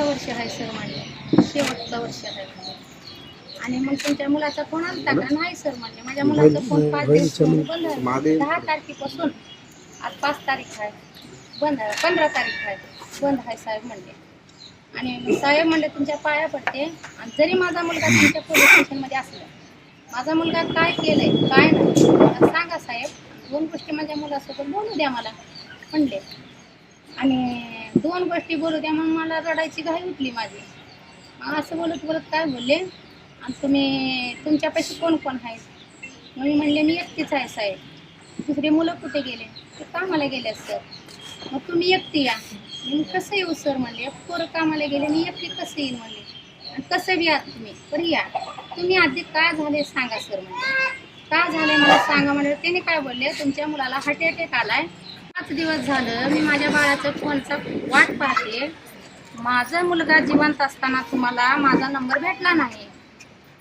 शेवटचं वर्ष आहे सर म्हणले. शेवटचं वर्ष आहे आणि मग तुमच्या मुलाचा फोन आलता का? नाही सर म्हणले. माझ्या मुलाचा फोन पाच दिवस बंद आहे. दहा तारखेपासून. आज पाच तारीख आहे. बंद आहे. पंधरा तारीख आहे. बंद आहे साहेब म्हणले. आणि साहेब म्हणले तुमच्या पाया पडते. आणि जरी माझा मुलगा तुमच्या पोलीस स्टेशनमध्ये असला माझा मुलगा काय केलंय काय नाही सांगा साहेब. दोन गोष्टी माझ्या मुलासोबत बोलू द्या मला म्हणले. आणि दोन गोष्टी बोलू द्या मग मला रडायची घाई उठली माझी. मग असं बोलत बोलत काय बोलले? आणि तुम्ही तुमच्यापाशी कोण कोण आहेत मग मी म्हणले मी एकटीच आहे साहेब. दुसरे मुलं कुठे गेले? ते कामाला गेले सर मग तुम्ही एकटी या. मी कसं येऊ सर म्हणले? पोरं कामाला गेले मी एकटी कसं येईन म्हणले? आणि कसं बी आहात तुम्ही? पण या. तुम्ही आधी काय झाले सांगा सर म्हणजे काय झाले मला सांगा म्हणजे त्याने काय बोलले? तुमच्या मुलाला हार्ट अटॅक आलाय. पाच दिवस झालं मी माझ्या बाळाच्या फोनचा वाट पाहते. माझा मुलगा जिवंत असताना तुम्हाला माझा नंबर भेटला नाही.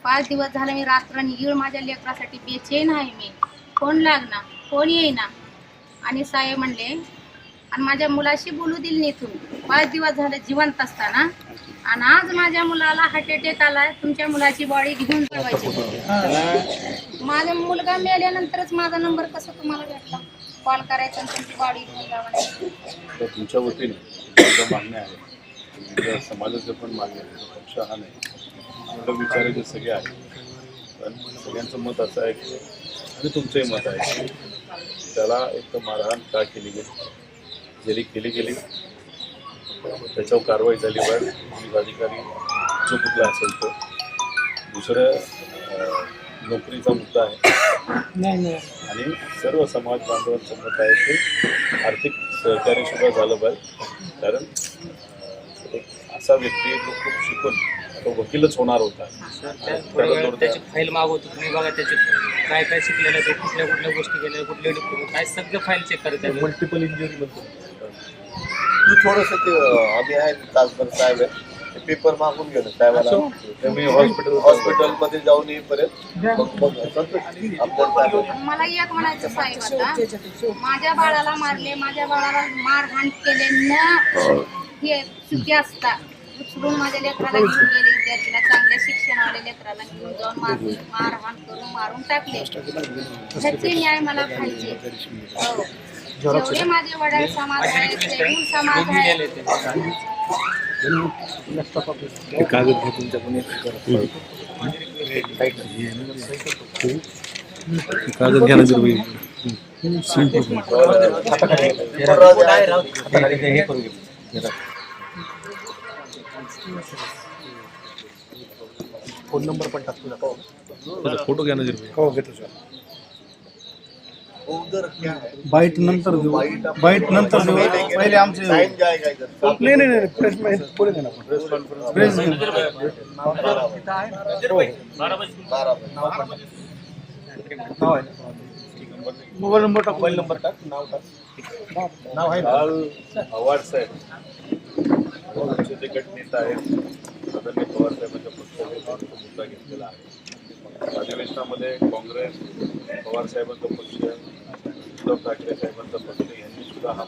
पाच दिवस झाले मी रात्र निगीळ माझ्या लेकरासाठी बेचैन आहे मी. फोन लागना फोन येईना. आणि साहेब म्हणले आणि माझ्या मुलाशी बोलू दिली नाही तुम्ही पाच दिवस झाले जिवंत असताना. आणि आज माझ्या मुलाला हार्ट अटॅक आलाय. तुमच्या मुलाची बॉडी घेऊन जावायची. माझा मुलगा मेल्यानंतरच माझा नंबर कसा तुम्हाला भेटला? कॉल करायचा आणि तुमची बॉडी घेऊन तर तुमच्या वतीने माझं मागणं आहे. तुमच्या समाजाचं पण मान्य आहे. पक्ष हा नाही एवढं विचारायचे सगळे आहेत पण सगळ्यांचं मत असं आहे की आणि तुमचंही मत आहे की त्याला एक तर मारहाण का केली गेली? जरी केली गेली. त्याच्यावर कारवाई झाली पाहिजे पोलीस अधिकारी जो कुठला असेल तो. दुसरं नोकरीचा मुद्दा आहे. आणि सर्व समाज बांधवांचं मत आहे की आर्थिक सहकार्य सुद्धा झालं पाहिजे. कारण एक असा व्यक्ती जो खूप शिकून तो वकीलच होणार होता. त्याची फाईल मागवतो तुम्ही बघा त्याचे काय काय शिकलेलं आहे, ते कुठल्या कुठल्या गोष्टी केल्या कुठले डिप्लोमा काय सगळं फाईल चेक करतात मल्टिपल इंजुरी म्हणतो तू थोडस ते आम्ही आहे तासभर साहेब आहे. ते पेपर मागून गेलो साहेबाला. मी हॉस्पिटल हॉस्पिटलमध्ये जाऊन येईपर्यंत. मग मग मला एक म्हणायचं साहेब आता. माझ्या बाळाला मारले माझ्या बाळाला मारहाण केले न हे चुकी असता. उचलून माझ्या लेकराला घेऊन गेले विद्यार्थीला चांगल्या शिक्षणवाल्या लेकराला घेऊन जाऊन मार मारहाण करून मारून टाकले. ह्याचे न्याय मला पाहिजे. हो. जेवढे माझे वडील समाज आहे सेवून समाज आहे कागद घे तुमच्या पण कागद घ्या ना फ़ोन नंबर पण टाकतो फ़ोटो घ्या ना हो घेतो सर। बाईट नंतर देऊ. बाईट नंतर देऊ. पहिले आमचे नाही नाही नाही प्रेस पुढे आपण. प्रेस नाव आहे मोबाईल नंबर टाक। मोबाईल नंबर टाक नाव टाक। नाव आहे पवार साहेब। गटनेता आहेत. पवार साहेबांच्या मुद्दा घेतलेला आहे. अधिवेशनामध्ये काँग्रेस पवार साहेबांचा पक्ष उद्धव ठाकरे साहेबांचा पक्ष यांनी सुद्धा हा